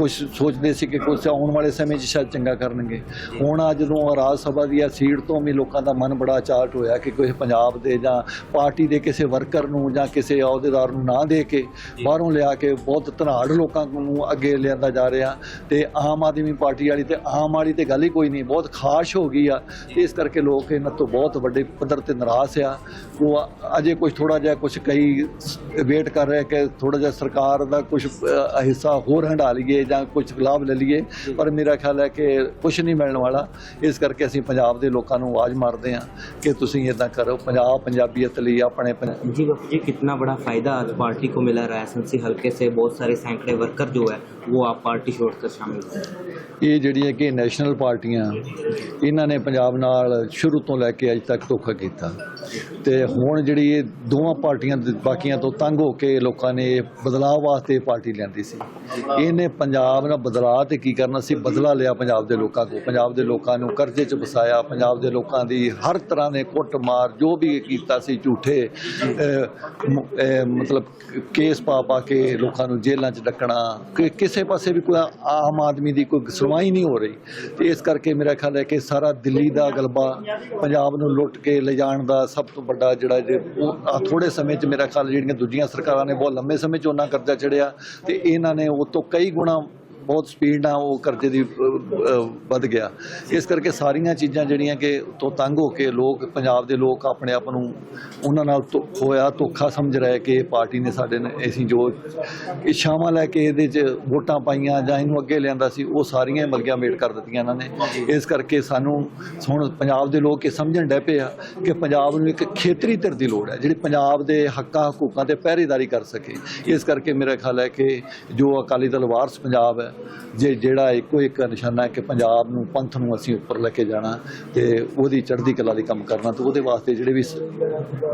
ਕੁਝ ਸੋਚਦੇ ਸੀ ਕਿ ਕੁਝ ਆਉਣ ਵਾਲੇ ਸਮੇਂ 'ਚ ਸ਼ਾਇਦ ਚੰਗਾ ਕਰਨਗੇ। ਹੁਣ ਆ ਜਦੋਂ ਰਾਜ ਸਭਾ ਦੀ ਆ ਸੀਟ ਤੋਂ ਵੀ ਲੋਕਾਂ ਦਾ ਮਨ ਬੜਾ ਚਾਰਟ ਹੋਇਆ ਕਿ ਕੋਈ ਪੰਜਾਬ ਦੇ ਜਾਂ ਪਾਰਟੀ ਦੇ ਕਿਸੇ ਵਰਕਰ ਨੂੰ ਜਾਂ ਕਿਸੇ ਅਹੁਦੇਦਾਰ ਨੂੰ ਨਾ ਦੇ ਕੇ ਬਾਹਰੋਂ ਲਿਆ ਕੇ ਬਹੁਤ ਧਨਾੜ ਲੋਕਾਂ ਨੂੰ ਅੱਗੇ ਲਿਆਂਦਾ ਜਾ ਰਿਹਾ ਤੇ ਆਮ ਆਦਮੀ ਪਾਰਟੀ ਵਾਲੀ ਤੇ ਆਮ ਵਾਲੀ ਤੇ ਗੱਲ ਹੀ ਕੋਈ ਨਹੀਂ ਬਹੁਤ ਖਾਸ਼ ਹੋ ਗਈ ਆ। ਇਸ ਕਰਕੇ ਲੋਕ ਇਹਨਾਂ ਤੋਂ ਬਹੁਤ ਵੱਡੇ ਪੱਧਰ ਤੇ ਨਾਰਾਜ਼ ਆ। ਉਹ ਅਜੇ ਕੁਝ ਥੋੜਾ ਜਿਹਾ ਕੁਝ ਕਈ ਵੇਟ ਕਰ ਰਹੇ ਕਿ ਥੋੜਾ ਜਿਹਾ ਸਰਕਾਰ ਦਾ ਕੁਝ ਹਿੱਸਾ ਹੋਰ ਹੰਡਾ ਲਈਏ ਜਾਂ ਕੁਝ ਲਾਭ ਲੈ ਲਈਏ ਪਰ ਮੇਰਾ ਖਿਆਲ ਹੈ ਕਿ ਕੁਝ ਨਹੀਂ ਮਿਲਣ ਵਾਲਾ ਇਸ ਕਰਕੇ ਅਸੀਂ ਪੰਜਾਬ ਦੇ ਲੋਕਾਂ ਨੂੰ ਆਵਾਜ਼ ਮਾਰਦੇ ਹਾਂ ਕਿ ਤੁਸੀਂ ਇਦਾਂ ਕਰੋ ਪੰਜਾਬ ਪੰਜਾਬੀਅਤ ਲਈ ਆਪਣੇ ਪੰ- जी बापू जी कितना बड़ा फायदा आज पार्टी को मिला रायसन से हल्के से बहुत सारे सैकड़े वर्कर जो है वो आप पार्टी छोड़कर शामिल हुए ਇਹ ਜਿਹੜੀਆਂ ਕਿ ਨੈਸ਼ਨਲ ਪਾਰਟੀਆਂ ਇਹਨਾਂ ਨੇ ਪੰਜਾਬ ਨਾਲ ਸ਼ੁਰੂ ਤੋਂ ਲੈ ਕੇ ਅੱਜ ਤੱਕ ਧੋਖਾ ਕੀਤਾ ਤੇ ਹੁਣ ਜਿਹੜੀ ਇਹ ਦੋਵਾਂ ਪਾਰਟੀਆਂ ਦੇ- ਬਾਕੀਆਂ ਤੋਂ ਤੰਗ ਹੋ ਕੇ ਲੋਕਾਂ ਨੇ ਬਦਲਾਅ ਵਾਸਤੇ ਇਹ ਪਾਰਟੀ ਲਿਆਂਦੀ ਸੀ ਇਹਨੇ ਪੰਜਾਬ ਨਾਲ ਬਦਲਾਅ ਤੇ ਕੀ ਕਰਨਾ? ਸੀ ਬਦਲਾ ਲਿਆ ਪੰਜਾਬ ਦੇ ਲੋਕਾਂ ਤੋਂ। ਪੰਜਾਬ ਦੇ ਲੋਕਾਂ ਨੂੰ ਕਰਜ਼ੇ 'ਚ ਫਸਾਇਆ, ਪੰਜਾਬ ਦੇ ਲੋਕਾਂ ਦੀ ਹਰ ਤਰ੍ਹਾਂ ਦੇ ਕੁੱਟਮਾਰ, ਜੋ ਵੀ ਕੀਤਾ ਸੀ ਝੂਠੇ ਮਤਲਬ ਕੇਸ ਪਾ ਪਾ ਕੇ ਲੋਕਾਂ ਨੂੰ ਜੇਲ੍ਹਾਂ 'ਚ ਡੱਕਣਾ ਕਿਸੇ ਪਾਸੇ ਵੀ ਕੋਈ ਆਮ ਆਦਮੀ ਦੀ ਕੋਈ ਸੁਣਵਾਈ ਨਹੀਂ ਹੋ ਰਹੀ। ਤੇ ਇਸ ਕਰਕੇ ਮੇਰਾ ਖਿਆਲ ਹੈ ਕਿ ਸਾਰਾ ਦਿੱਲੀ ਦਾ ਗਲਬਾ ਪੰਜਾਬ ਨੂੰ ਲੁੱਟ ਕੇ ਲਿਜਾਣ ਦਾ ਸਭ ਤੋਂ ਵੱਡਾ ਜਿਹੜਾ ਜੇ ਉਹ ਆ ਥੋੜੇ ਸਮੇਂ 'ਚ ਮੇਰਾ ਖਿਆਲ ਜਿਹੜੀਆਂ ਦੂਜੀਆਂ ਸਰਕਾਰਾਂ ਨੇ, ਬਹੁਤ ਲੰਮੇ ਸਮੇਂ 'ਚ ਉਹਨਾਂ ਕਰਜ਼ਾ ਚੜਿਆ ਤੇ ਇਹਨਾਂ ਨੇ ਉਹ ਤੋਂ ਕਈ ਗੁਣਾ ਬਹੁਤ ਸਪੀਡ ਨਾਲ ਉਹ ਕਰਜ਼ੇ ਦੀ ਵੱਧ ਗਿਆ। ਇਸ ਕਰਕੇ ਸਾਰੀਆਂ ਚੀਜ਼ਾਂ ਜਿਹੜੀਆਂ ਕਿ ਤੋਂ ਤੰਗ ਹੋ ਕੇ ਲੋਕ, ਪੰਜਾਬ ਦੇ ਲੋਕ ਆਪਣੇ ਆਪ ਨੂੰ ਉਹਨਾਂ ਨਾਲ ਧੋ- ਹੋਇਆ ਧੋਖਾ ਸਮਝ ਰਹੇ ਕਿ ਪਾਰਟੀ ਨੇ ਸਾਡੇ ਨੇ ਅਸੀਂ ਜੋ ਇੱਛਾਵਾਂ ਲੈ ਕੇ ਇਹਦੇ 'ਚ ਵੋਟਾਂ ਪਾਈਆਂ ਜਾਂ ਇਹਨੂੰ ਅੱਗੇ ਲਿਆਂਦਾ ਸੀ, ਉਹ ਸਾਰੀਆਂ ਮਲਗੀਆਂ ਮੇਟ ਕਰ ਦਿੱਤੀਆਂ ਇਹਨਾਂ ਨੇ। ਇਸ ਕਰਕੇ ਸਾਨੂੰ ਹੁਣ ਪੰਜਾਬ ਦੇ ਲੋਕ ਇਹ ਸਮਝਣ ਡੈ ਪਏ ਆ ਕਿ ਪੰਜਾਬ ਨੂੰ ਇੱਕ ਖੇਤਰੀ ਧਿਰ ਦੀ ਲੋੜ ਹੈ, ਜਿਹੜੀ ਪੰਜਾਬ ਦੇ ਹੱਕਾਂ, ਹਕੂਕਾਂ ਤੇ ਪਹਿਰੇਦਾਰੀ ਕਰ ਸਕੇ। ਇਸ ਕਰਕੇ ਮੇਰਾ ਖਿਆਲ ਹੈ ਕਿ ਜੋ ਅਕਾਲੀ ਦਲ ਵਾਰਸ ਪੰਜਾਬ ਹੈ ਜੇ ਜਿਹੜਾ ਇੱਕੋ ਇੱਕ ਨਿਸ਼ਾਨਾ ਹੈ ਕਿ ਪੰਜਾਬ ਨੂੰ ਪੰਥ ਨੂੰ ਅਸੀਂ ਉੱਪਰ ਲੈ ਕੇ ਜਾਣਾ ਤੇ ਉਹਦੀ ਚੜ੍ਹਦੀ ਕਲਾ ਲਈ ਕੰਮ ਕਰਨਾ ਤੇ ਉਹਦੇ ਵਾਸਤੇ ਜਿਹੜੇ ਵੀ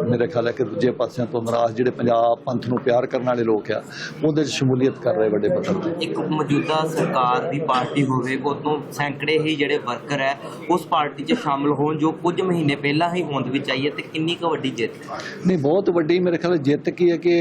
ਮੇਰੇ ਖਿਆਲ ਹੈ ਕਿ ਦੂਜੇ ਪਾਸਿਆਂ ਤੋਂ ਨਾਰਾਜ਼ ਜਿਹੜੇ ਪੰਜਾਬ ਪੰਥ ਨੂੰ ਪਿਆਰ ਕਰਨ ਵਾਲੇ ਲੋਕ ਆ ਉਹਦੇ 'ਚ ਸ਼ਮੂਲੀਅਤ ਕਰ ਰਹੇ ਵੱਡੇ ਪੱਧਰ ਤੇ। ਇੱਕ ਮੌਜੂਦਾ ਸਰਕਾਰ ਦੀ ਪਾਰਟੀ ਹੋਵੇ ਉਦੋਂ ਸੈਂਕੜੇ ਹੀ ਜਿਹੜੇ ਵਰਕਰ ਹੈ ਉਸ ਪਾਰਟੀ 'ਚ ਸ਼ਾਮਲ ਹੋਣ ਜੋ ਕੁਝ ਮਹੀਨੇ ਪਹਿਲਾਂ ਹੀ ਹੋਂਦ ਵਿੱਚ ਆਈ ਹੈ ਤੇ ਕਿੰਨੀ ਕੁ ਵੱਡੀ ਜਿੱਤ? ਨਹੀਂ ਬਹੁਤ ਵੱਡੀ ਮੇਰੇ ਖਿਆਲ ਜਿੱਤ ਕੀ ਹੈ ਕਿ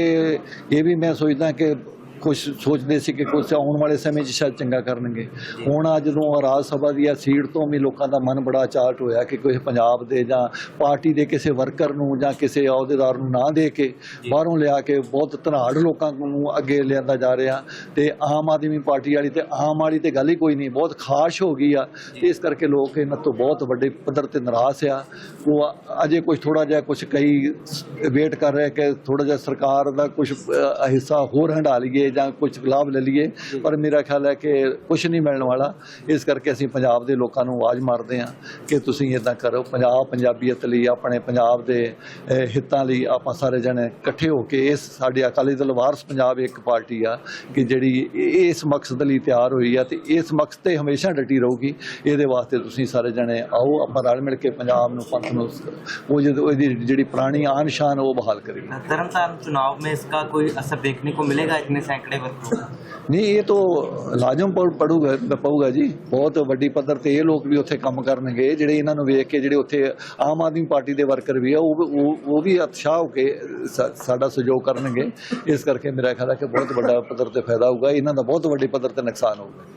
ਇਹ ਵੀ ਮੈਂ ਸੋਚਦਾ ਕਿ ਕੁਝ ਸੋਚਦੇ ਸੀ ਕਿ ਕੁਝ ਆਉਣ ਵਾਲੇ ਸਮੇਂ 'ਚ ਸ਼ਾਇਦ ਚੰਗਾ ਕਰਨਗੇ। ਹੁਣ ਆ ਜਦੋਂ ਰਾਜ ਸਭਾ ਦੀ ਆ ਸੀਟ ਤੋਂ ਵੀ ਲੋਕਾਂ ਦਾ ਮਨ ਬੜਾ ਚਾਰਟ ਹੋਇਆ ਕਿ ਕੋਈ ਪੰਜਾਬ ਦੇ ਜਾਂ ਪਾਰਟੀ ਦੇ ਕਿਸੇ ਵਰਕਰ ਨੂੰ ਜਾਂ ਕਿਸੇ ਅਹੁਦੇਦਾਰ ਨੂੰ ਨਾ ਦੇ ਕੇ ਬਾਹਰੋਂ ਲਿਆ ਕੇ ਬਹੁਤ ਧਨਾੜ ਲੋਕਾਂ ਨੂੰ ਅੱਗੇ ਲਿਆਂਦਾ ਜਾ ਰਿਹਾ ਤੇ ਆਮ ਆਦਮੀ ਪਾਰਟੀ ਵਾਲੀ ਤੇ ਆਮ ਵਾਲੀ ਤੇ ਗੱਲ ਹੀ ਕੋਈ ਨਹੀਂ ਬਹੁਤ ਖਾਸ਼ ਹੋ ਗਈ ਆ। ਇਸ ਕਰਕੇ ਲੋਕ ਇਹਨਾਂ ਤੋਂ ਬਹੁਤ ਵੱਡੇ ਪੱਧਰ ਤੇ ਨਾਰਾਜ਼ ਆ। ਉਹ ਅਜੇ ਕੁਝ ਥੋੜਾ ਜਿਹਾ ਕੁਝ ਕਈ ਵੇਟ ਕਰ ਰਹੇ ਕਿ ਥੋੜਾ ਜਿਹਾ ਸਰਕਾਰ ਦਾ ਕੁਝ ਹਿੱਸਾ ਹੋਰ ਹੰਡਾ ਲਈਏ। ਲਈਏ ਜਾਂ ਕੁਝ ਲਾਭ ਲੈ ਲਈਏ ਪਰ ਮੇਰਾ ਖਿਆਲ ਹੈ ਕਿ ਕੁਝ ਨਹੀਂ ਮਿਲਣ ਵਾਲਾ। ਇਸ ਕਰਕੇ ਅਸੀਂ ਪੰਜਾਬ ਦੇ ਲੋਕਾਂ ਨੂੰ ਆਵਾਜ਼ ਮਾਰਦੇ ਹਾਂ ਕਿ ਤੁਸੀਂ ਇਦਾਂ ਕਰੋ। ਪੰਜਾਬ ਪੰਜਾਬੀਅਤ ਲਈ ਆਪਣੇ ਪੰਜਾਬ ਦੇ ਹਿੱਤਾਂ ਲਈ ਆਪਾਂ ਸਾਰੇ ਜਣੇ ਇਕੱਠੇ ਹੋ ਕੇ ਇਸ ਸਾਡੇ ਅਕਾਲੀ ਦਲ ਵਾਰਸ ਪੰਜਾਬ ਇੱਕ ਪਾਰਟੀ ਆ ਕਿ ਜਿਹੜੀ ਇਸ ਮਕਸਦ ਲਈ ਤਿਆਰ ਹੋਈ ਆ ਤੇ ਇਸ ਮਕਸਦ ਤੇ ਹਮੇਸ਼ਾ ਡਟੀ ਰਹੂਗੀ। ਇਹਦੇ ਵਾਸਤੇ ਤੁਸੀਂ ਸਾਰੇ ਜਣੇ ਆਓ ਆਪਾਂ ਰਲ ਮਿਲ ਕੇ ਪੰਜਾਬ ਨੂੰ ਪੰਥ ਨੂੰ ਉਹ ਜਿਹੜੀ ਜਿਹੜੀ ਪੁਰਾਣੀ ਆਨ ਸ਼ਾਨ ਉਹ ਬਹਾਲ ਕਰੀਏ। ਧਰਮਤਾਰਨ ਚੁਣਾਵ ਮੇਂ ਇਸ ਦਾ ਕੋਈ ਅਸਰ ਦੇਖਣੇ ਕੋ ਮਿਲੇਗਾ ਇਤਨੇ ਸੈਂਕੜੇ ਵਰਕਰ ਨਹੀਂ, ਇਹ ਤੋਂ ਲਾਜ਼ਮ ਪੜੂਗਾ, ਪਊਗਾ ਜੀ। ਬਹੁਤ ਵੱਡੀ ਪੱਧਰ ਤੇ ਇਹ ਲੋਕ ਵੀ ਉੱਥੇ ਕੰਮ ਕਰਨਗੇ, ਜਿਹੜੇ ਇਹਨਾਂ ਨੂੰ ਵੇਖ ਕੇ ਜਿਹੜੇ ਉੱਥੇ ਆਮ ਆਦਮੀ ਪਾਰਟੀ ਦੇ ਵਰਕਰ ਵੀ ਆ, ਉਹ ਉਹ ਵੀ ਉਤਸ਼ਾਹ ਹੋ ਕੇ ਸਾਡਾ ਸਹਿਯੋਗ ਕਰਨਗੇ। ਇਸ ਕਰਕੇ ਮੇਰਾ ਖਿਆਲ ਹੈ ਕਿ ਬਹੁਤ ਵੱਡਾ ਪੱਧਰ ਤੇ ਫਾਇਦਾ ਹੋਊਗਾ, ਇਹਨਾਂ ਦਾ ਬਹੁਤ ਵੱਡੇ ਪੱਧਰ ਤੇ ਨੁਕਸਾਨ ਹੋਊਗਾ।